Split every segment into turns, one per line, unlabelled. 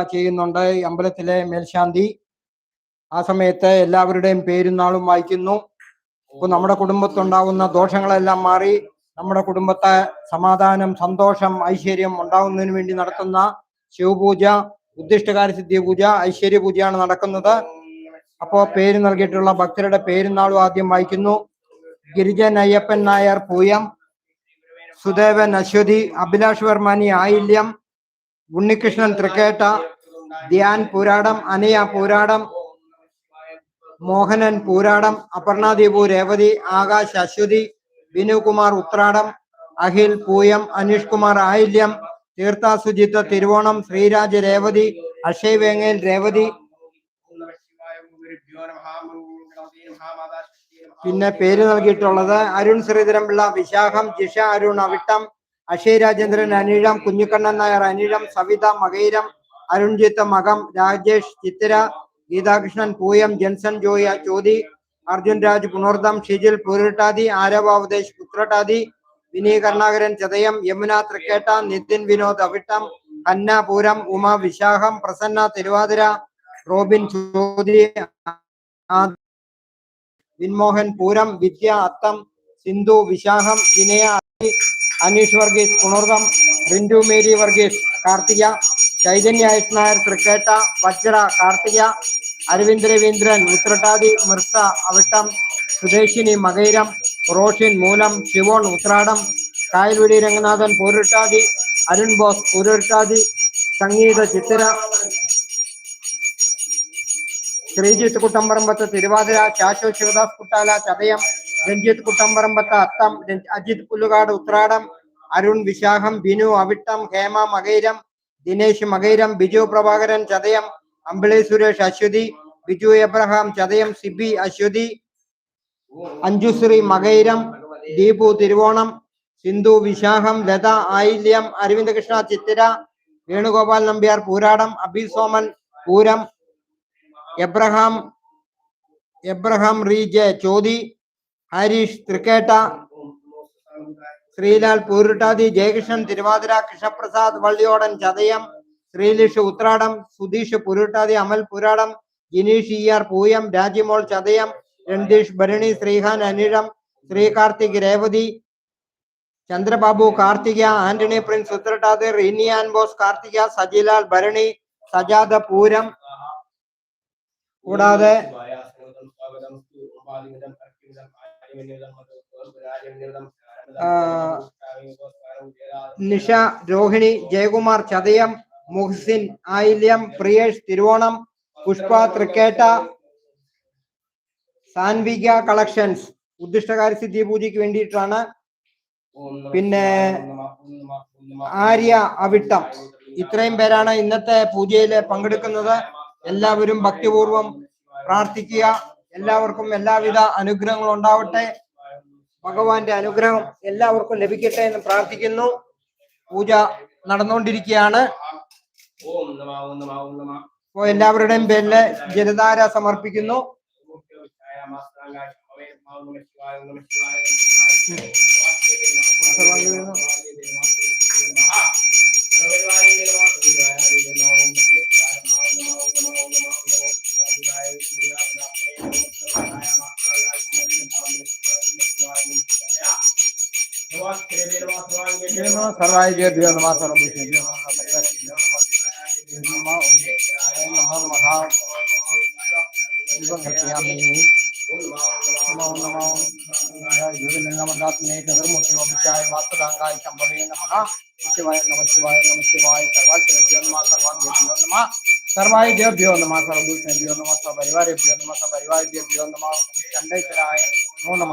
ചെയ്യുന്നുണ്ട്. അമ്പലത്തിലെ മേൽശാന്തി. ആ സമയത്ത് എല്ലാവരുടെയും പേരും നാളും വായിക്കുന്നു. അപ്പോൾ നമ്മുടെ കുടുംബത്തുണ്ടാകുന്ന ദോഷങ്ങളെല്ലാം മാറി നമ്മുടെ കുടുംബത്തെ സമാധാനം സന്തോഷം ഐശ്വര്യം ഉണ്ടാകുന്നതിന് വേണ്ടി നടത്തുന്ന ശിവപൂജ ഉദ്ദിഷ്ടകാര്യ സിദ്ധി പൂജ ഐശ്വര്യ പൂജയാണ് നടക്കുന്നത്. അപ്പോ പേര് നൽകിയിട്ടുള്ള ഭക്തരുടെ പേരും നാളും ആദ്യം വായിക്കുന്നു. ഗിരിജൻ അയ്യപ്പൻ നായർ പൂയം സുദേവൻ അശ്വതി അഭിലാഷ് വർമാനി ആയില്യം ഉണ്ണികൃഷ്ണൻ തൃക്കേട്ട ധ്യാൻ പൂരാടം അനിയ പൂരാടം മോഹനൻ പൂരാടം അപർണാദീപു രേവതി ആകാശ് അശ്വതി വിനുകുമാർ ഉത്രാടം അഖിൽ പൂയം അനീഷ് കുമാർ ആയില്യം തീർത്ഥ സുജിത്ത് തിരുവോണം ശ്രീരാജ് രേവതി അക്ഷയ് വേങ്ങേൽ രേവതി. പിന്നെ പേര് നൽകിയിട്ടുള്ളത് അരുൺ ശ്രീധരൻപിള്ള വിശാഖം ജിഷ അരുൺ അവിട്ടം അക്ഷയ് രാജേന്ദ്രൻ അനിഴം കുഞ്ഞിക്കണ്ണൻ നായർ അനിഴം സവിത മകൈരം അരുൺജിത്ത് മകം രാജേഷ് ചിത്തിര ഗീതാകൃഷ്ണൻ പൂയം ജെൻസൺ ജോയ ചോതി അർജുൻ രാജ് പുണർദം ഷിജിൽ പൂരിട്ടാതി ആരവാവദേശ് പുത്രട്ടാതി വിനീ കരുണാകരൻ ചതയം യമുന തൃക്കേട്ട നിതിൻ വിനോദ് അവിട്ടം ഹന്ന പൂരം ഉമ വിശാഖം പ്രസന്ന തിരുവാതിര റോബിൻ ചോതി വിൻമോഹൻ പൂരം വിദ്യ അത്തം സിന്ധു വിശാഖം വിനയ അനീഷ് വർഗീസ് പുണർദം റിന്റു മേരി വർഗീസ് കാർത്തിക ചൈതന്യ എസ് നായർ തൃക്കേട്ട വജ്ര കാർത്തിക അരവിന്ദ് രവീന്ദ്രൻ ഉത്രട്ടാതി മിർസ അവിട്ടം സുദേശിനി മകൈരം റോഷിൻ മൂലം ശിവോൺ ഉത്രാടം കായൽവടി രംഗനാഥൻ പൂരുട്ടാതി അരുൺ ബോസ് പൂരുട്ടാതി സംഗീത ചിത്തിര ശ്രീജിത്ത് കുട്ടമ്പറമ്പത്ത് തിരുവാതിര ശാശ്വത് ശിവദാസ് കുട്ടാല ചതയം രഞ്ജിത്ത് കുട്ടമ്പറമ്പത്ത് അത്തം അജിത് പുല്ലുകാട് ഉത്രാടം അരുൺ വിശാഖം ബിനു അവിട്ടം ഹേമ മകൈരം ദിനേശ് മകൈരം ബിജു പ്രഭാകരൻ ചതയം അമ്പിളി സുരേഷ് അശ്വതി ബിജു എബ്രഹാം ചതയം സിബി അശ്വതി അഞ്ജുശ്രീ മകൈരം ദീപു തിരുവോണം സിന്ധു വിശാഖം ലത ആയില്യം അരവിന്ദകൃഷ്ണ ചിത്തിര വേണുഗോപാൽ നമ്പ്യാർ പൂരാടം അബി സോമൻ പൂരം എബ്രഹാം എബ്രഹാം റീജെ ചോതി ഹരീഷ് തൃക്കേട്ട ശ്രീലാൽ പൂരുട്ടാതി ജയകൃഷ്ണൻ തിരുവാതിര കൃഷ്ണപ്രസാദ് വള്ളിയോടൻ ചതയം ശ്രീലിഷ് ഉത്രാടം സുധീഷ് പുരുട്ടാതി അമൽ പുരാടം ജിനീഷ് ഇ ആർ പൂയം രാജിമോൾ ചതയം രണ്ടീഷ് ഭരണി ശ്രീഹാൻ അനിഴം ശ്രീകാർത്തിക് രേവതി ചന്ദ്രബാബു കാർത്തിക ആന്റണി പ്രിൻസ് ഉത്രട്ടാതി റീനിയാൻ ബോസ് കാർത്തിക സജിലാൽ ഭരണി സജാദ പൂരം. കൂടാതെ നിഷ രോഹിണി ജയകുമാർ ചതയം മുഹ്സിൻ ആയില്യം പ്രിയേഷ് തിരുവോണം പുഷ്പ തൃക്കേട്ട സാൻവിക കളക്ഷൻസ്. ഉദ്ദിഷ്ടകാര്യ സിദ്ധി പൂജയ്ക്ക് വേണ്ടിയിട്ടാണ്. പിന്നെ ആര്യ അവിട്ടം. ഇത്രയും പേരാണ് ഇന്നത്തെ പൂജയിൽ പങ്കെടുക്കുന്നത്. എല്ലാവരും ഭക്തിപൂർവം പ്രാർത്ഥിക്കുക. എല്ലാവർക്കും എല്ലാവിധ അനുഗ്രഹങ്ങളും ഉണ്ടാവട്ടെ. ഭഗവാന്റെ അനുഗ്രഹം എല്ലാവർക്കും ലഭിക്കട്ടെ എന്ന് പ്രാർത്ഥിക്കുന്നു. പൂജ നടന്നുകൊണ്ടിരിക്കുകയാണ്.
ഓം എല്ലാവരുടെയും പേരിൽ നമ സമർപ്പിക്കുന്നു. നമ
അപ്പോൾ എല്ലാവരുടെയും പേരിൽ ജലധാര സമർപ്പിക്കുന്നു സർവായ നമ സർവഭൂഷേഭ്യോ നമ നമ മഹാ യാമി നമോ നമോ ജ്യോതിർലിംഗമർദ്ദാത്മനെ ചതുർമുഖിവംശായ വാസുദാംഗായ ശംഭവേ നമഃ ശിവായ നമ ശിവായ നമ ശിവായ സർവാശ്രഭ്യോ നമ സർവാഭ്യോ നമ സർവായ ദേവ്യോ നമ സർവഭൂഷണഭ്യോ നമ സപരിവാരഭ്യോ നമ സ്വപരിവാരേഭ്യോ നമ ചണ്ഡേശ്വരായ നമോ നമ.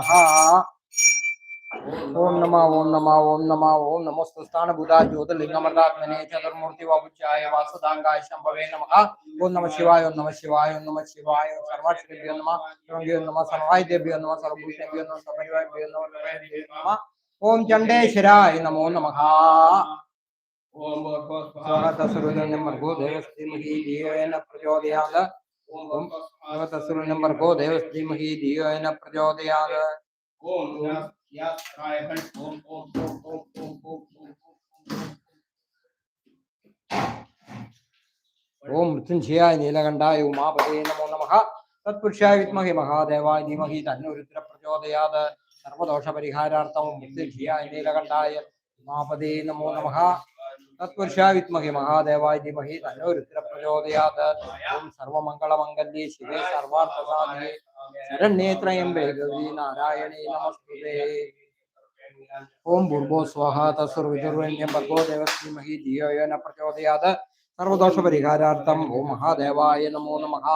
ഓം നമ ഓം നമ ഓം നമ ഓം നമോസ്തു. സ്ഥാനഭൂത ജ്യോതിർലിംഗമർദ്ദാത്മനെ ചതുർമൂർത്തി വാപുച്ഛായ വാസുദാംഗായ ശംഭവേ നമ. ഓം നമ ശിവായ ഓം നമ ശിവായ ഓം നമ ശിവായ സർവാശ്രഭ്യോ നമ സർവഭ്യോ നമ സർവായുഭ്യോ നമ സർവഭൂഷണഭ്യോ നമ സപരിവാരഭ്യോ നമ നമ. ഓം ചണ്ടേശ്വരായ നമോ നമഃ. ओम स्वाहा तसुरुजन्मर्गो देवस्तीमहि धियोयेन प्रचोदयात् ओम स्वाहा तसुरुजन्मर्गो
देवस्तीमहि धियोयेन प्रचोदयात् ओम या राय हट ओम ओम
ओम ओम ओम ओम ओम मृत्युंजयाय नीलकण्ठाय उमापते नमो नमः तत्पुरुषाय विद्महे महादेवाय धीमहि तन्नो रुद्र प्रचोदयात् सर्वदोषपरिहारार्थं मृत्युंजयाय नीलकण्ठाय उमापते नमो नमः വിദ്മഹി മഹാദേവായ ധീമഹി തന്നോ രുദ്ര പ്രചോദയാത് ഓം സർവമംഗളമംഗല്യേ ശിവേ സർവാർത്ഥസാധേ ശരണ്യേത്രയംബേ ഗൗരി നാരായണേ നമസ്തുതേ. ഓം ഭൂർഭോ സ്വാഹ തസ്വർവിതുർവണ്യം ഭർഗോ ദേവസ്മീമഹി ധിയോ ന പ്രചോദയാത്. സർവദോഷ പരിഹാരാർത്ഥം ഓം മഹാദേവായ നമോ നമഃ.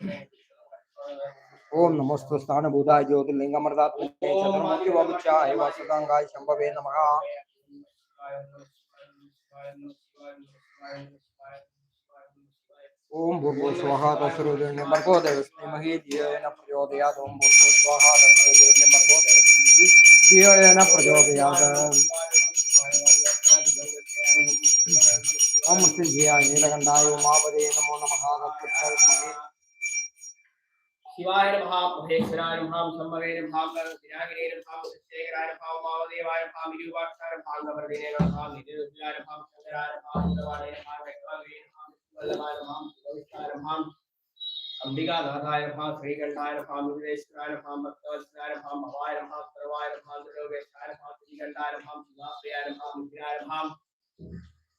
Thank നമസ്തു ओम नमस्ते स्थान बुधाय ज्योतिर्लिंगमृतात्मने चतुर्मुखी वमुच्याय वासुकांगाय शंभवे नमः। ओम भूर्भुव स्वाहा तत्सुरुदेव भर्गो देवस्महे धियेन प्रचोदयात्। ओम भूर्भुव स्वाहा तत्सुरुदेव भर्गो देवस्महे धियेन प्रचोदयात्। ओम श्री धियाय नीलकंठाय उमापदे नमो
नमः। तत्सुरुदेव शिवाय नमः महेश्वराय नमः सम्भवे नमः करणागिरे नमः शेखराय नमः वामदेवाय नमः विरूपाक्षाय नमः गवर्धिने नमः निधिरुद्राय नमः शंकराय नमः भगवाने नमः वैभवे नमः वल्लभाय नमः भविष्याय नमः अंबिकाधाताय नमः श्रीकंठाय नमः मुरुदेश्वराय नमः भक्तवत्सलाय नमः भवाय नमः सर्वाय नमः सर्वोपेक्षाय नमः श्रीकंठाय नमः सुधाप्रियाय नमः मुद्राय नमः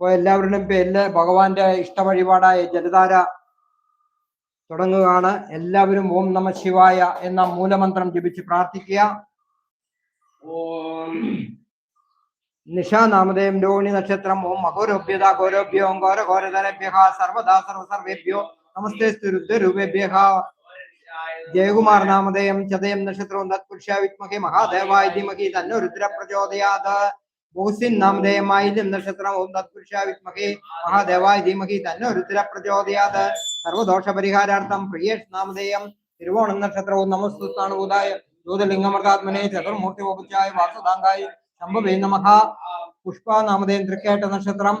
എല്ലാവരുടെയും പേരിൽ ഭഗവാന്റെ ഇഷ്ട വഴിപാടായ ജലധാര തുടങ്ങുകയാണ്. എല്ലാവരും ഓം നമ ശിവായ എന്ന മൂലമന്ത്രം ജപിച്ച് പ്രാർത്ഥിക്കുക.
ഓം.
നിഷ നാമദേവം രോഹിണി നക്ഷത്രം ഓം മഹോരോഭ്യത ഗോരോഭ്യോ ഘോര ഘോരധരഭ്യ സർവദാ സർവ സർവേഭ്യോ നമസ്തേ രുദ്രൂപേഭ്യ ജയകുമാർ നാമദേയം ചതയം നക്ഷത്രവും തത്പുരുഷ വിത്മഹി മഹാദേവായ ധീമഹി തന്നോ രുദ്ര പ്രചോദയാത് നാമധേയം ആയില്യം നക്ഷത്രം ഓം തത്പുരുഷ മഹാദേവായ ധീമഹി തന്നെ ഒരുത്തര പ്രചോദയാത്. സർവദോഷ പരിഹാരാർത്ഥം പ്രിയേഷ് നാമധേയം. തിരുവോണം നക്ഷത്രവും നമസ്തുസ്ഥാനുഭൂതായ ജ്യോതിലിംഗമർത്താത്മനെ ചതുർമൂർത്തി വകുച്ചായ വാസുദാങ്കായ ശംഭവേ നമഃ പുഷ്പ നാമധേയം തൃക്കേട്ട നക്ഷത്രം.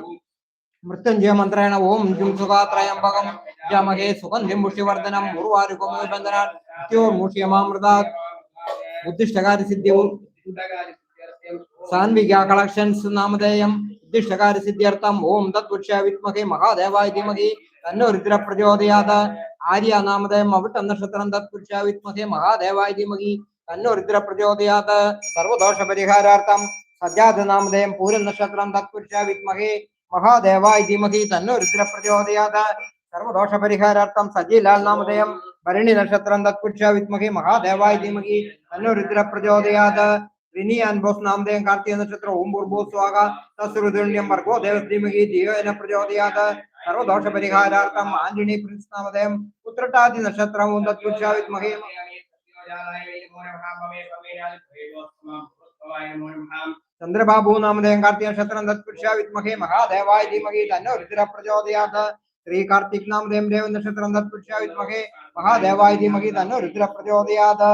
മൃത്യുഞ്ജയ മന്ത്രേണ ഓം ജും സുഖാത്രയംബകം. ജമഹേ സുഗന്ധിം പുഷ്ടിവർദ്ധനം മൂർവാരുകോമബന്ധനാത്യോർമുഷ്യമാമൃതാത് ഉദ്ദിഷ്ടകാര്യ സിദ്ധി സാൻവിക കളക്ഷൻസ് നാമധേയം ഉദ്ദിഷ്ടകാര സിദ്ധ്യർത്ഥം ഓം തത്പുരുഷ വിദ്മഹേ മഹാദേവായ ധീമഹി തന്നോ രുദ്ര പ്രചോദയാത ആര്യ നാമധേയം അവിട്ട നക്ഷത്രം തത്പുരുഷ വിദ്മഹേ മഹാദേവായ ധീമഹി തന്നോ രുദ്ര പ്രചോദയാത സർവദോഷ പരിഹാരാർത്ഥം സജാത നാമധേയം പൂരം നക്ഷത്രം തത്പുരുഷ വിദ്മഹേ മഹാദേവായ ധീമഹി തന്നോ രുദ്ര പ്രചോദയാത സർവദോഷ പരിഹാരാർത്ഥം സജീലാൽ നാമധേയം ഭരണി നക്ഷത്രം തത്പുരുഷ വിത്മഹി മഹാദേവായ ധീമഹി തന്നോ രുദ്ര പ്രചോദയാത് വിനിയാൻ ബോസ് നാമധേയം കാർത്തിക നക്ഷത്രവും ബുർബൂസ്വാക തസ്രുതുണ്യം വർഗോ ദേവസ്ത്രീമഹി ധിയോന പ്രചോദയാത് സർവദോഷ പരിഹാരാർത്ഥം ആഞ്ജണി പ്രിൻസ് നാമധേയം ഉത്രട്ടാദി നക്ഷത്രവും തത്പുരുഷാവിത്മഹേ ചന്ദ്രബാബു നാമധേയം കാർത്തിക നക്ഷത്രം തത്പുരുഷാവിത്മഹേ മഹാദേവായ ധീമഹി തന്നോ രുദ്ര പ്രചോദയാത് श्री कार्तिक नाम देव देव नक्षत्र तत्पुरुषा विद्महे महादेवाय धीमहि तन्नो रुद्र प्रचोदयात्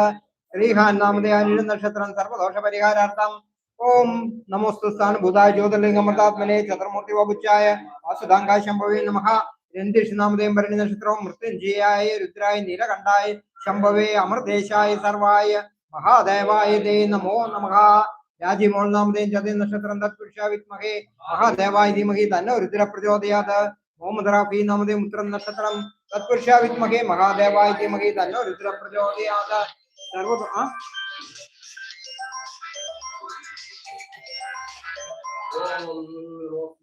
നാമധേയ അനിഴ നക്ഷത്രം സർവദോഷ പരിഹാരാർത്ഥം ഓം നമോസ്തു സ്ഥാനുഭൂതായ ജ്യോതിർലിംഗമൃതാത്മനെ ചതുർമൂർത്തി വപുച്ചായ വാസുദാങ്കായ ശംഭവേ നമഃ രന്തീഷ് നാമധേയം ഭരണി നക്ഷത്രവും മൃത്യുഞ്ജയായ രുദ്രായ നീലകണ്ഠായ ശംഭവേ അമൃതേശായ സർവായ മഹാദേവായ ദേ നമോ നമഃ രാജിമോൾ നാമതയും ചതി നക്ഷത്രം തത്പുരുഷ മഹാദേവായ ധീമഹി തന്നോ രുദ്ര പ്രചോദയാത് ഓമദ്രാഫി നാമതയും ഉത്തരം നക്ഷത്രം തത്പുരുഷ മഹാദേവായ ധീമഹി തന്നോ രുദ്ര പ്രചോദയാത് സർവ ആ?
ഓം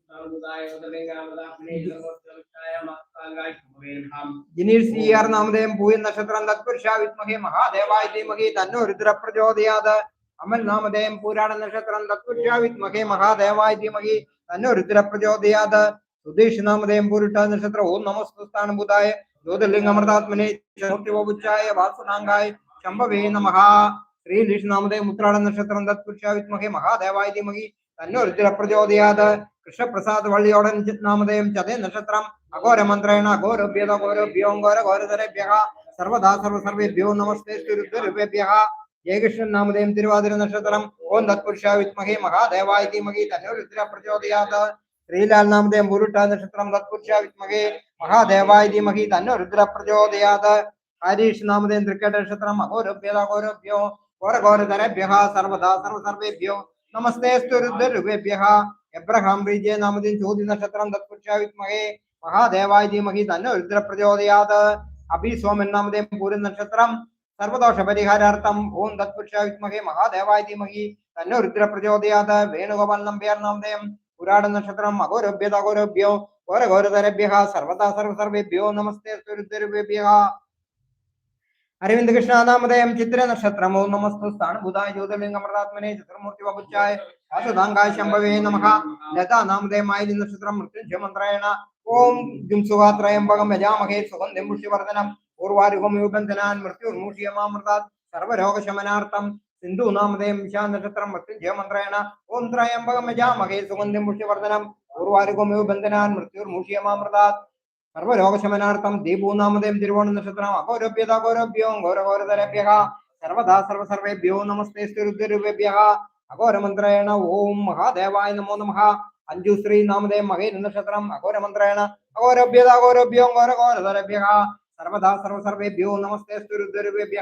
സമുദായ ഉദരലിംഗാമൃതാത്മനേ നമോസ്തവച്ചായ മസ്താംഗായ ശംഭവേനമഃ
ജിനീർ സി ആർ നാമധേയം പൂയൻ നക്ഷത്രം തത്പുരുഷ വിത്മഹേ മഹാദേവായ ധീമഹി തന്നോ രുദ്ര പ്രചോദയാത് അമൽ നാമധേയം പൂരാട നക്ഷത്രം തത്പുരുഷ വിത്മഹേ മഹാദേവായ ധീമഹി തന്നോ രുദ്ര പ്രചോദയാത് സുധീഷ് നാമധേയം പൂരിട്ട നക്ഷത്രം ഓം നമസ്സ്ഥാനഭൂതായ ജ്യോതിർലിംഗ അമൃതാത്മനെ മൂർത്തിവോപുച്ചായ വാസുനാങ്കായ ശംഭവേ നമഃ ശ്രീ നാമധേയം മുത്രാട നക്ഷത്രം തത്പുരുഷ വിത്മഹേ മഹാദേവായ ധീമഹി തന്നോ രുദ്ര പ്രചോദയാത് കൃഷ്ണപ്രസാദ് വള്ളിയോടൻ നാമധേയം ചതേ നക്ഷത്രം അഘോരമന്ത്രേണ അഘോരഭ്യത ഘോരഭ്യോ ഘോര ഘോരതരഭ്യ സർവദാ സർവ സർവേഭ്യോ നമസ്തേ രുദ്രഭ്യ ജയകൃഷ്ണൻ നാമധേയം തിരുവാതിര നക്ഷത്രം ഓം തത്പുരുഷ വിത്മഹേ മഹാദേവായ ധീമഹി തന്നോ രുദ്ര പ്രചോദയാത് ശ്രീലാൽ നാമധേയം ഉരുട്ട നക്ഷത്രം തത്പുരുഷ വിത്മഹേ മഹാദേവായ ധീമഹി തന്നോ രുദ്ര പ്രചോദയാത് ഹരീഷ് നാമധേയം തൃക്കേട്ട നക്ഷത്രം ഘോരഘോരതരഭ്യ സർവദാ സർവസർവേഭ്യോ നമസ്തേ രുദ്രഭ്യ എബ്രഹാം റീജയ നാമധേയം ചോദ്യ നക്ഷത്രം തത്പുരുഷ വിത്മഹേ മഹാദേവായ ധീമഹി തന്നെ രുദ്ര പ്രചോദയാത് അഭി സോമൻ നാമധേയം പൂരൻ നക്ഷത്രം സർവദോഷ പരിഹാരാർത്ഥം ഓം തത്പുരുഷ വിത്മഹേ മഹാദേവായ ധീമഹി തന്നെ രുദ്ര പ്രചോദയാത് വേണുഗോപാൽ നമ്പ്യാർ നാമധേയം പുരാട നക്ഷത്രം അഘോരഭ്യത അഘോരഭ്യോ ഘോര സർവദാ സർവസർവേഭ്യോ നമസ്തേ രുദ്രഭ്യ അരവിന്ദ് കൃഷ്ണ നാമധേയം ചിത്ര നക്ഷത്രം ഓം നമസ്തു സ്ഥാനഭൂതായ ജ്യോതിർലിംഗ അമൃതാത്മനെ ചിത്രമൂർത്തി വപുച്ചായ വാസുദാങ്കായ ശംഭവേ നമഃ. ലതാ നാമധേയം ആയിരി നക്ഷത്രം മൃത്യുഞ്ജമന്ത്രേണ ഓം ഗുംസുഗാത്രയംബകം യജാമഹേ സുഗന്ധം പുഷ്യവർദ്ധനം പൂർവാരുഹമയുബന്ധനാൻ മൃത്യുർമൂഷിയമാമൃതാത്. സർവരോഗശമനാർത്ഥം സിന്ധു നാമദേയം വിശാ നക്ഷത്രം മൃത്യുഞ്ജയമന്ത്രേണ ഓം ത്രയംബകം യജാമഹേ സുഗന്ധം പുഷ്യവർദ്ധനം പൂർവാരുഹമയുബന്ധനാൻ മൃത്യുർമൂഷിയമാമൃതാത്. സർവരോഗശമനാർത്ഥം ദീപൂന്നാമതയും തിരുവോണ നക്ഷത്രം അഘോരഭ്യത അഘോരഭ്യോ ഘോരഘോരതരഭ്യ സർവദാ സർവസർവേഭ്യോ നമസ്തേ രുദ്രഭ്യ അഘോരമന്ത്രേണ ഓം മഹാദേവായ നമോ നമഃ. അഞ്ജു ശ്രീ നാമധേയം മഹേന്ദ്ര നക്ഷത്രം അഘോരമന്ത്രേണ അഘോരഭ്യത അഘോരഭ്യോ ഘോരഘോരതരഭ്യ സർവദാ സർവസർവേഭ്യോ നമസ്തേ രുദ്രഭ്യ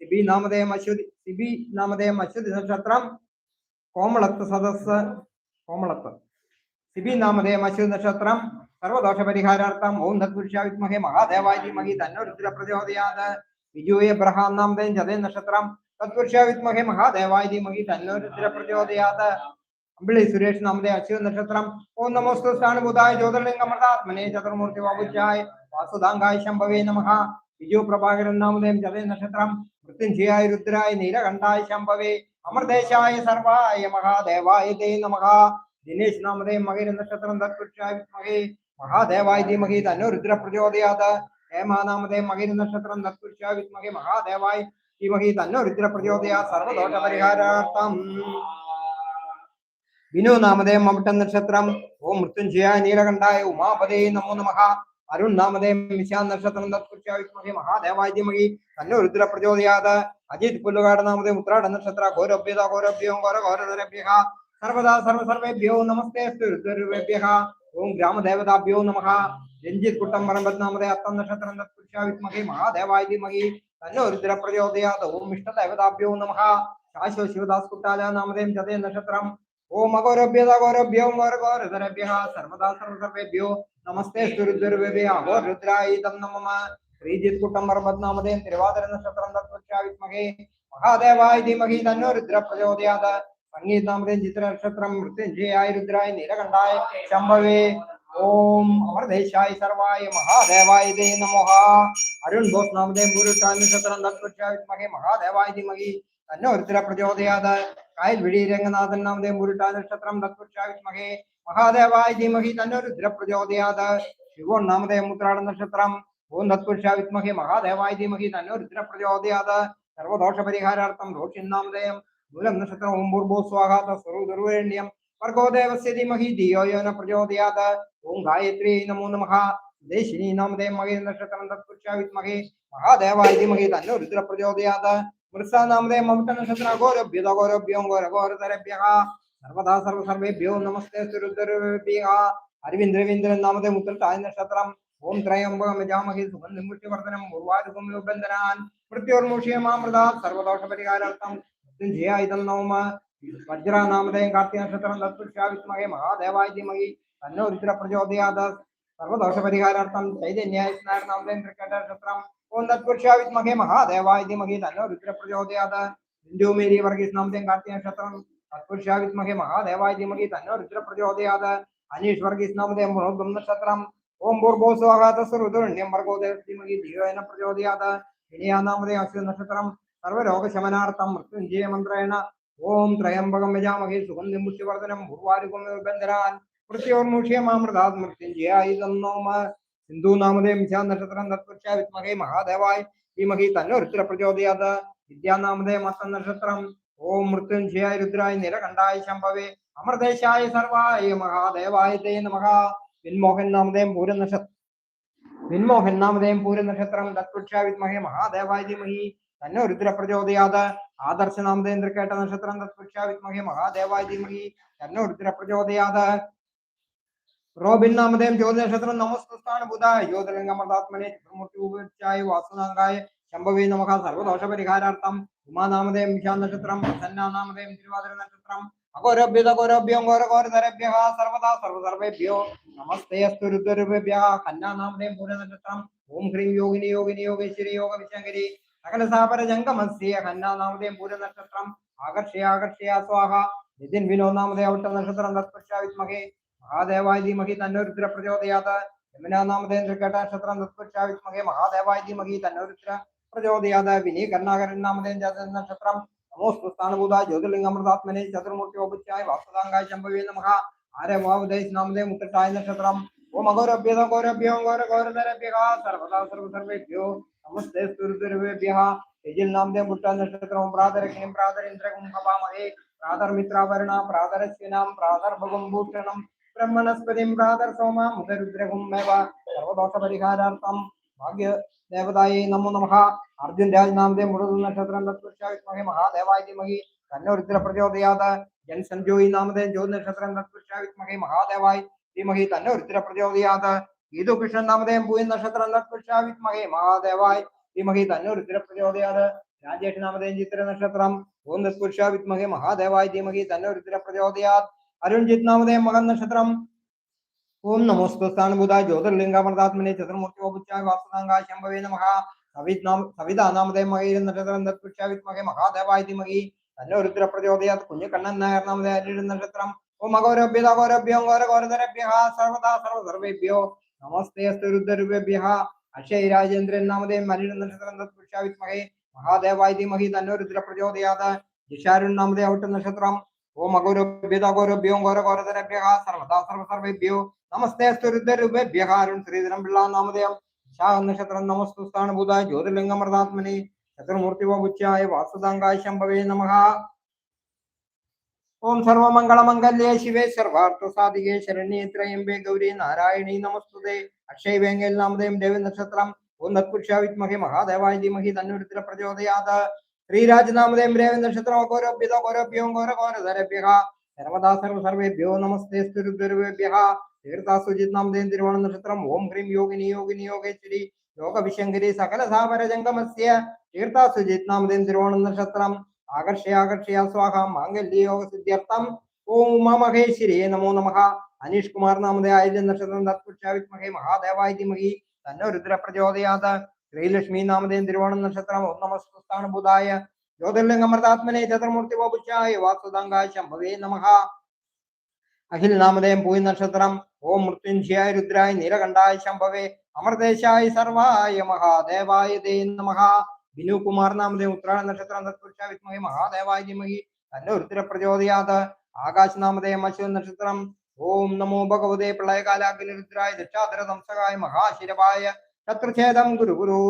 സിബി നാമധേയം അശ്വതി സിബി നാമധേയം അശ്വതി നക്ഷത്രം കോമളത്ത് സദസ് കോമളത്ത് സിബി നാമധേയം അശ്വതി നക്ഷത്രം സർവദോഷ പരിഹാരാർത്ഥം ഓം തത്പുരുഷ വിദ്മഹേ മഹാദേവായ ധീമഹി തന്നോ രുദ്ര പ്രചോദയാത്. വിജു എബ്രഹാം തേൻ ചതേ നക്ഷത്രം. തത്പുരുഷ വിദ്മഹേ മഹാദേവായ ധീമഹി തന്നോ രുദ്ര പ്രചോദയാത്. അമ്പിളി സുരേഷ് നാമധേയം അശ്വ നക്ഷത്രം. ഓം നമോസ്തു സ്ഥാനുഭൂതായ ജ്യോതിർലിംഗമൃതാത്മനെ ചതുർമൂർത്തി വാപുജായ വാസുദാംഗായ ശംഭവേ നമഃ വിജു പ്രഭാകരൻ നാമധേയം ചതേ നക്ഷത്രം. മൃത്യുഞ്ജയായ രുദ്രായ നീലകണ്ഠായ ശംഭവേ. അമൃതേശായ സർവായ മഹാദേവായ തേ നമഃ ദിനേശ് നാമധേയം മകര നക്ഷത്രം തത്പുരുഷായ വിദ്മഹേ മഹാദേവായ ധീമഹി തന്നോ രുദ്ര പ്രചോദയാത് ഹേമാനാമധേയം മകര നക്ഷത്രം വിദ്മഹേ മഹാദേവായ ധീമഹി തന്നോ രുദ്ര പ്രചോദയാ സർവദോഷ പരിഹാരാർത്ഥം വിനു നാമദേ മമട്ടൻ നക്ഷത്രം. ഓം മൃത്യുഞ്ജയ നീലകണ്ഠായ ഉമാപതേ നമോ നമഃ. അരുൺ നാമദേ വിശാൻ നക്ഷത്രം തത്പുരുഷായ വിദ്മഹേ മഹാദേവായ ധീമഹി തന്നോ രുദ്ര പ്രചോദയാത് അജിത് പുല്ലുകാട് നാമദേ ഉത്രാട നക്ഷത്ര. ഘോരഭ്യത ഘോരഭ്യോ ഘോര ഘോരധരഭ്യ സർവദാ സർവ സർവേഭ്യോ നമസ്തേ രുദ്രഭ്യ ഓം ഗ്രാമദേവതാഭ്യോ നമഃ. രഞ്ജിത് കുട്ടം പറമ്പത്നാമതേ അത്തം നക്ഷത്രം തത്പുരുഷ വിദ്മഹേ മഹാദേവായ ധീമഹി. തന്നോ രുദ്ര പ്രചോദയാത്. ഓം ഇഷ്ടദേവതാഭ്യോ നമഃ. ശാശ്വത ശിവദാസ് കുട്ടാല നാമധേയം ചതേ നക്ഷത്രം. ഓം അഘോരഭ്യത അഘോരഭ്യോ ഘോര ഘോരധരഭ്യ സർവദാ സർവ സർവേഭ്യോ നമസ്തേ രുദ്രഭ്യ അഘോര രുദ്രായ തം നമമ. ശ്രീജിത് കുട്ടം പറമ്പത്നാമതേയം തിരുവാതിര നക്ഷത്രം തത്പുരുഷാവിത്മഹേ മഹാദേവായ ധീമഹി തന്നോ രുദ്ര പ്രചോദയാത്. സംഗീത ചിത്രനക്ഷത്രം ചിത്ര നക്ഷത്രം മൃത്യുഞ്ജയായ രുദ്രായ നീലകണ്ഠായ ശംഭവേ. ഓം അമർദേശായ സർവായ മഹാദേവായ ദേ നമോഹ. അരുൺ ബോസ് നാമദേം ഗുരുട്ടാ നക്ഷത്രം തത്പുരുഷ വിദ്മഹേ മഹാദേവായ ധിമഹി. തന്നോ രുദ്ര പ്രചോദയാത്. കായൽ വിഴി രംഗനാഥൻ നാമദേം ഗുരുട്ടാ നക്ഷത്രം തത്പുരുഷ വിദ്മഹേ മഹാദേവായ ധിമഹി. തന്നോ രുദ്ര പ്രചോദയാത്. ശിവോൺ നാമദേ ഉത്രാട നക്ഷത്രം ഓം തത്പുരുഷ വിദ്മഹേ മഹാദേവായ ധീമഹി. തന്നോ രുദ്ര പ്രചോദയാത്. സർവദോഷ പരിഹാരാർത്ഥം രോഷിൻ നാമദേയം മൂലം നക്ഷത്രം ഓം ഭൂർഭോ സ്വാഹാത തസ്വരൂർവേണ്യം വർഗോ ദേവസ്യ ധീമഹി ധിയോ യോന പ്രചോദയാത്. ഓം ഗായത്രി നമോ നമഃ. ദേശിനി നാമദേയം മഹേ നക്ഷത്രം തത്പുരുഷ വിദ്മഹേ മഹാദേവായ ധീമഹി തന്നോ രുദ്ര പ്രചോദയാത്. മൃത്സ നാമദേയം മമട്ട നക്ഷത്ര ഘോരഭ്യത ഗോരഭ്യോ ഘോര ഘോരതരഭ്യ സർവദാ സർവ സർവേഭ്യോ നമസ്തേ സുരുദ്രഭ്യ അരവിന്ദ്രവീന്ദ്രൻ രവീന്ദ്രൻ നാമദേയം ഉത്രട്ടായ നക്ഷത്രം. ഓം ത്രയംബകം യജാമഹേ സുഗന്ധം പുഷ്യവർദ്ധനം ഉർവാരുകം ബന്ധനാൻ മൃത്യോർമുഷിയമാമൃത സർവദോഷ പരിഹാരാർത്ഥം ജയായുധം നവമ വജ്ര നാമധേയം കാർത്തിക നക്ഷത്രം തത്പുരുഷാവിത്മകെ മഹാദേവായ ധീമഹി തന്നോ രുദ്ര പ്രചോദയാത് സർവദോഷ പരിഹാരാർത്ഥം ഓം തത്പുരുഷാവിത്മകെ മഹാദേവായ ധീമഹി തന്നോ രുദ്ര വർഗീസ് നാമധേയം കാർത്തിക നക്ഷത്രം തത്പുരുഷാവിത്മകെ മഹാദേവായ ധീമഹി തന്നോ രുദ്ര പ്രചോദയാത് അനീഷ് നക്ഷത്രം. ഓം പൂർവോ സ്വാഗതസ്വരുദ്രണ്യം വർഗോ ധീമഹി ധീരേന പ്രചോദയാത് ഇനിയാനാമതേ അശ്വ നക്ഷത്രം. സർവരോഗശമനാർത്ഥം മൃത്യുഞ്ജയ മന്ത്രേണ ഓം ത്രയംബകം യജാമഹേ സുഗന്ധിം പുഷ്യവർദ്ധനം ഭൂർവാരുഗം നിർബന്ധരാൻ. മൃത്യോർമൂഷ്യമാമൃതാത് മൃത്യുഞ്ജയായുധം നോമ സിന്ധു നാമതേ മിശാ നക്ഷത്രം തത്പുരുഷ വിത്മഹേ മഹാദേവായ് ധീമഹി. തന്നോ രുദ്ര പ്രചോദയാത്. വിദ്യാനാമതേ മത്ത നക്ഷത്രം. ഓം മൃത്യുഞ്ജയായ രുദ്രായ നിരകണ്ഠായ ശംഭവേ. അമൃതേശായ സർവായ മഹാദേവായ തേ നമഹ. വിൻമോഹൻ നാമതേം പൂര നക്ഷത്രം വിൻമോഹൻ നാമതേം പൂര നക്ഷത്രം തത്പുരുഷ വിത്മഹേ മഹാദേവായ ധീമഹി. തന്നോ ഒരുത്തര പ്രചോദയാത്. ആദർശ നാമതേന്ദ്ര കേട്ട നക്ഷത്രം തത്പുരുഷ വിത്മഹേ മഹാദേവായ ധീമഹി. തന്നെ രുദ്ര പ്രചോദയാത്. റോബിൻ ജ്യോതി നക്ഷത്രം നമസ്തുസ്ഥാന ബുധ ജ്യോതിലിംഗമർദ്ദാത്മനെ ചതുർമൂർത്തി ഉപയോഗിച്ചായ വാസുനാങ്കായ ശംഭവി നമഃ സർവദോഷ പരിഹാരാർത്ഥം ഉമാനാമതേം വിശാ നക്ഷത്രം പ്രസന്ന നാമതേം തിരുവാതിര നക്ഷത്രം. അഘോരഭ്യത ഘോരഭ്യം ഘോര ഘോരധരഭ്യ സർവദാ സർവസർവേഭ്യോ. നമസ്തേ അസ്തു രുദ്രഭ്യ കന്യാനാമതേം പൂര നക്ഷത്രം ഓം ഹ്രീം യോഗിനി യോഗിനി യോഗേശ്വരി യോഗ വിശങ്കരി സകല സാപര ജംഗമസ്യ കന്യാനാമതേം പൂര നക്ഷത്രം ആകർഷയ ആകർഷയ സ്വാഹ. നിതിൻ വിനോദാമതേ അവിട്ട നക്ഷത്രം തത്പുരുഷ വിത്മഹേ മഹാദേവായ ധീമഹി തന്നോരുദ്ര പ്രചോദയാത് യമുനാനാമതേന്ദ്ര കേട്ട നക്ഷത്രം തത്പുരുഷ വിത്മഹേ മഹാദേവായ ധീമഹി തന്നോരുദ്ര പ്രചോദയാത് വിനീ നാമദേ ജാത നക്ഷത്രം നമോസ്തു സ്ഥാനഭൂത ജ്യോതിർലിംഗമൃതാത്മനെ ചതുർമൂർത്തി ഓപിച്ചായ വാസുദാങ്കായ ശംഭവേ ആരേ ആരവാവുദേശ് നാമതേ മുത്തട്ടായ നക്ഷത്രം. ഓം അഘോരഭ്യത ഘോരഭ്യോ ഘോര ഘോരധരഭ്യ സർവദാ സർവസർവേഭ്യോ നമസ്തേ സ്തുരുദ്രവേഭ്യ യജിൽ നാമതേ മുട്ട നക്ഷത്രം പ്രാതരഗ്നിം പ്രാതരേന്ദ്രകും ഭവാമഹേ പ്രാതർമിത്രാവരണ പ്രാതരസ്യനാം പ്രാതർഭഗും ഭൂഷണം ബ്രഹ്മണസ്പതിം പ്രാതർ സോമ മുഖരുദ്രകും മേവ സർവദോഷ പരിഹാരാർത്ഥം ഭാഗ്യ ദേവതായേ നമോ നമഃ അർജുൻ രാജ് നാമതേ മുഴുവൻ നക്ഷത്രം തത്പുരുഷാവിത്മഹേ മഹാദേവായ ധീമഹി തന്നോരുദ്ര പ്രചോദയാത് ജൻ സഞ്ജോയി നാമതേ ജ്യോതി നക്ഷത്രം തന്നെ ധീമഹി തന്നോരുദ്ര പ്രചോദയാത് ഗീതു കൃഷ്ണൻ നാമതേം ഭൂയൻ നക്ഷത്രം വിത്മഹേ മഹാദേവായ ധീമഹി തന്നോരുദ്ര പ്രചോദയാത് രാജേഷ് നാമതേം ചിത്ര നക്ഷത്രം ഭൂം നിസ്പുരുഷ വിത്മഹേ മഹാദേവായ ധീമഹി തന്നോരുദ്ര പ്രചോദയാത് അരുൺജിത് നാമതേം മകൻ നക്ഷത്രം ഓം നമോസ്തു സ്ഥാനഭൂത ജ്യോതിർലിംഗമൃതാത്മനെ ചതുർമൂർത്തി ഓപിച്ചായ വാസുദാങ്കായ ശംഭവേ നമഃ സവിതാനാമതേ മഹേരൻ നക്ഷത്രം തത്പുരുഷാവിത്മഹേ മഹാദേവായ ധീമഹി തന്നെ ഒരുത്തര പ്രചോദയാത് കുഞ്ഞു കണ്ണൻ നായർ നാമതേ അരിഴും നക്ഷത്രം ഓം അഘോരഭ്യത ഘോരഭ്യോ ഘോര ഘോരധരഭ്യ സർവദാ സർവസർവേഭ്യോ നമസ്തേ അസ്തു രുദ്രഭ്യ അക്ഷയ് രാജേന്ദ്രൻ നാമതേ അരിഴും നക്ഷത്രം തത്പുരുഷാവിത്മഹേ മഹാദേവായ ധീമഹി തന്നോ രുദ്ര നക്ഷത്രം ഓം അഘോരഭ്യത ഘോരഭ്യോ ഘോര ഘോരധരഭ്യ സർവദാ സർവസർവേഭ്യോ നമസ്തേ അസ്തു രുദ്രഭ്യ അരുൺ ശ്രീധരം പിള്ള നാമതേയം ശാഖ നക്ഷത്രം നമസ്തു ജ്യോതിർലിംഗമൃതാത്മനെ ചതുർമൂർത്തി വാസുദാങ്കായ ശംഭവേ നമഃ ഓം സർവമംഗളമംഗല്യേ ശിവേ സർവാർത്ഥ സാധികേ ശരണ്യേ ത്രയംബേ ഗൗരി നാരായണീ നമസ്തുതേ. അക്ഷയ വേങ്കൽ നാമദേം ദേവ നക്ഷത്രം ഓം നത്പുരുഷ വിത്മഹേ മഹാദേവായ ധീമഹി തന്നുരുദ്ര പ്രചോദയാത്. ശ്രീരാജ് നാമദേം രേവ നക്ഷത്രം ഗോരഭ്യത ഗോരഭ്യോ ഘോര ഘോരധരഭ്യ സർവദാ സർവ സർവേഭ്യോ നമസ്തേ സ്തുരുദ്രവേഭ്യ തീർത്ഥാസുജിത് നാമദേം തിരുവോണ നക്ഷത്രം. ഓം ഹ്രീം യോഗിനി യോഗിനി യോഗേശ്വരി. യോഗവിശങ്കരി സകല സാപര ജംഗമസ്യ തീർത്ഥാസുജിത് നാമദേം തിരുവോണ നക്ഷത്രം. ആകർഷയ ആകർഷയ സ്വാഹ മാംഗല്യ സിദ്ധ്യർത്ഥം. ഓം ഉമാമഹേശ്വരി നമോ നമഃ. അനീഷ് കുമാർ നാമതേ ആയില്യം നക്ഷത്രം തത്പുരുഷാവിത്മഹേ മഹാദേവായ ധീമഹി. തന്നോ രുദ്ര പ്രചോദയാത ശ്രീലക്ഷ്മി നാമതേം തിരുവോണം നക്ഷത്രം നമസ്കാണ് ബുധായ. ജ്യോതിർലിംഗമൃതാത്മനെ ചതുർമൂർത്തി ഗോപുച്ചായ വാസുദാങ്കായ ശംഭവേ നമഃ. അഖിൽ നാമതേം പൂയ നക്ഷത്രം. ഓം മൃത്യുഞ്ജയായ രുദ്രായ നീലകണ്ഠായ ശംഭവേ. അമൃതേശായ സർവായ മഹാദേവായ ദേ നമഃ. ബിനു കുമാർ നാമതേ ഉത്രാട നക്ഷത്രം വിത്മഹി മഹാദേവായ ജിമഹി തന്റെ രുദ്ര പ്രചോദയാത് ആകാശ നാമതേ അശ്വ നക്ഷത്രം. ഓം നമോ ഭഗവതേ പ്രളയകാലാഗ്നിരുദ്രായ ദക്ഷാധര സംസകായ മഹാശിരവായ ശത്രുഛേദം ഗുരു ഗുരു.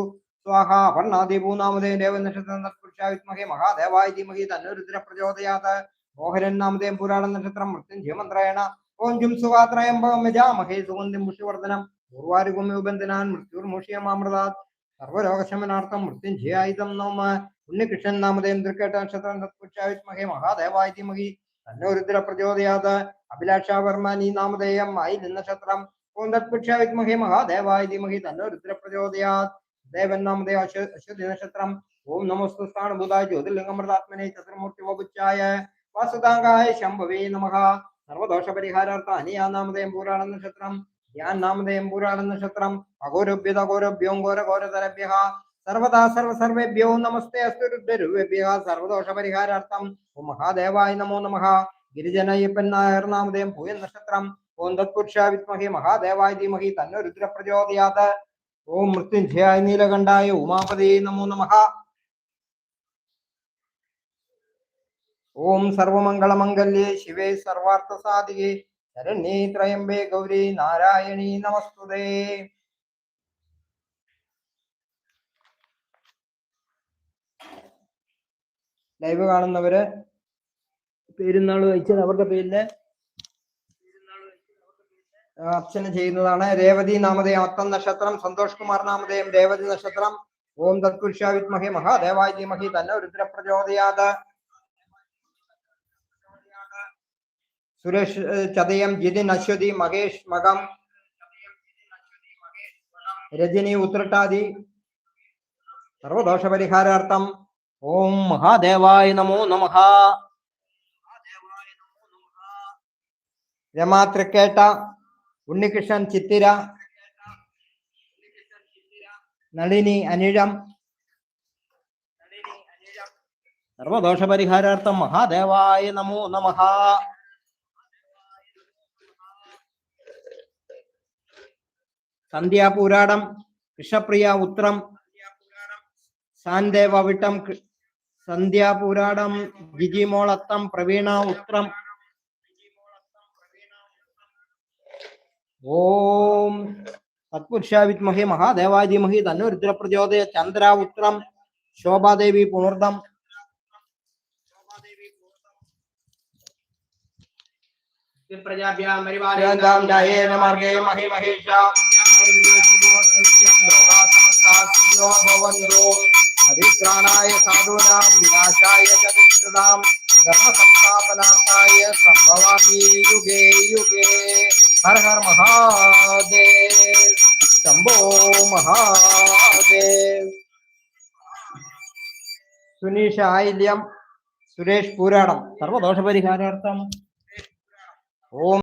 സ്വാഹ വർണാദിപൂ നാമതേ ദേവ നക്ഷത്രം തത്പുരുഷ വിത്മഹി മഹാദേവായ ജിമഹി തന്നെ രുദ്ര പ്രചോദയാത് മോഹനൻ നാമതേ പുരാണ നക്ഷത്രം മൃത്യുഞ്ജയ മന്ത്രേണ ഓം ജും സുഖാത്രയംഭവം യജാമഹേ സുഗന്ധിം മുഷിവർദ്ധനം പൂർവാരുഗമ്യുബന്ധനാൻ മൃത്യുർമുഷിയമാമൃതാത് സർവരോഗശമനാർത്ഥം മൃത്യുഞ്ജയായുധം നോമ. ഉണ്ണികൃഷ്ണൻ നാമതേം തൃക്കേട്ട നക്ഷത്രം തത്പുരുഷാവിത്മഹേ മഹാദേവായ ധീമഹി തന്നോ രുദ്ര പ്രചോദയാത്. അഭിലാഷാവർമാനി നാമധേയം. ആയി നക്ഷത്രം ഓം തത്പുരുഷാവിത്മഹേ മഹാദേവായ ധീമഹി തന്നോ രുദ്ര പ്രചോദയാത്. ദേവൻ നാമധേയ അശ്വതി നക്ഷത്രം ഓം നമസ്തു സ്ഥാണഭൂതായ ജ്യോതിർലിംഗമൃതാത്മനെ ചതുർമൂർത്തി വപുച്ചായ. വാസുതാംഗായ ശംഭവേ നമഃ. സർവദോഷപരിഹാരാർത്ഥ അനിയാ നാമദേയം പൂരാണ നക്ഷത്രം യാൻ നാമധേയം പുരാണ നക്ഷത്രം അഘോരഭ്യത ഘോരഭ്യോം ഘോര ഘോരതരഭ്യ സർവതാ സർവ സർവേഭ്യോ നമസ്തേ അസ്തു രുദ്രരുഭ്യ സർവദോഷ പരിഹാരാർത്ഥം ഓം മഹാദേവായ നമോ നമഃ ഗിരിജനയ്യപ്പൻ നായർ നാമധേയം പൂയൻ നക്ഷത്രം. ഓം തത്പുരുഷ വിത്മഹി മഹാദേവായ ധീമഹി തന്നോ രുദ്ര പ്രചോദയാത് ഓം മൃത്യുഞ്ജയായ നീലകണ്ഠായ ഉമാപതി നമോ നമഃ ഓം സർവമംഗളമംഗല്യേ ശിവേ സർവാർത്ഥ സാധികേ ശരണ്യേ ത്രയംബേ ഗൗരി നാരായണി നമസ്തുതേ. ലൈവ് കാണുന്നവര് പെരുന്നാൾ വഹിച്ചത് അവരുടെ പേരിൽ. അർച്ചന ചെയ്യുന്നതാണ്. രേവതി നാമധേയം അത്തം നക്ഷത്രം സന്തോഷ് കുമാർ നാമധേയം രേവതി നക്ഷത്രം ഓം തത്പുരുഷ വിത്മഹേ മഹാദേവായ ധീമഹി തന്നെ രുദ്ര സുരേഷ് ചതയം ജിതിൻ അശ്വതി മഹേഷ് മകം രജനി ഉത്രട്ടാദി സർവദോഷ പരിഹാരാർത്ഥം ഓം മഹാദേവായ നമോ നമ. രമാ തൃക്കേട്ട ഉണ്ണികൃഷ്ണൻ ചിത്തിര നളിനി അനിഴം സർവദോഷ പരിഹാരാർത്ഥം മഹാദേവായ നമോ നമഃ. സന്ധ്യാപൂരാടം കൃഷ്ണപ്രിയ ഉത്രം സാൻദേവ വിട്ടം കൃ- സന്ധ്യാപൂരാടം ജിജിമോളത്തം പ്രവീണ ഉത്രം ഓം തത്പുരുഷ വിദ്മഹി മഹാദേവായ ധീമഹി തന്നു രുദ്രപ്രചോദയ ചന്ദ്ര ഉത്രം ശോഭാദേവി പുണർദം
प्रजाभ्यां
യാം
परिवारेण
ജായേന മാർഗേ മഹി മഹേഷ ഹരിത്രാണായ സാധൂനാം വിനാശായ ചരിത്രതാം ധർമ്മ സംസ്ഥാപനാർത്ഥായ സംഭവാമി യുഗേ യുഗേ. ഹര ഹർ മഹാദേവ്. ശംഭോ മഹാദേവ്. സുനീഷ ആയില്യം സുരേഷ് പൂരാടം. സർവദോഷ പരിഹാരാർത്ഥം ഓം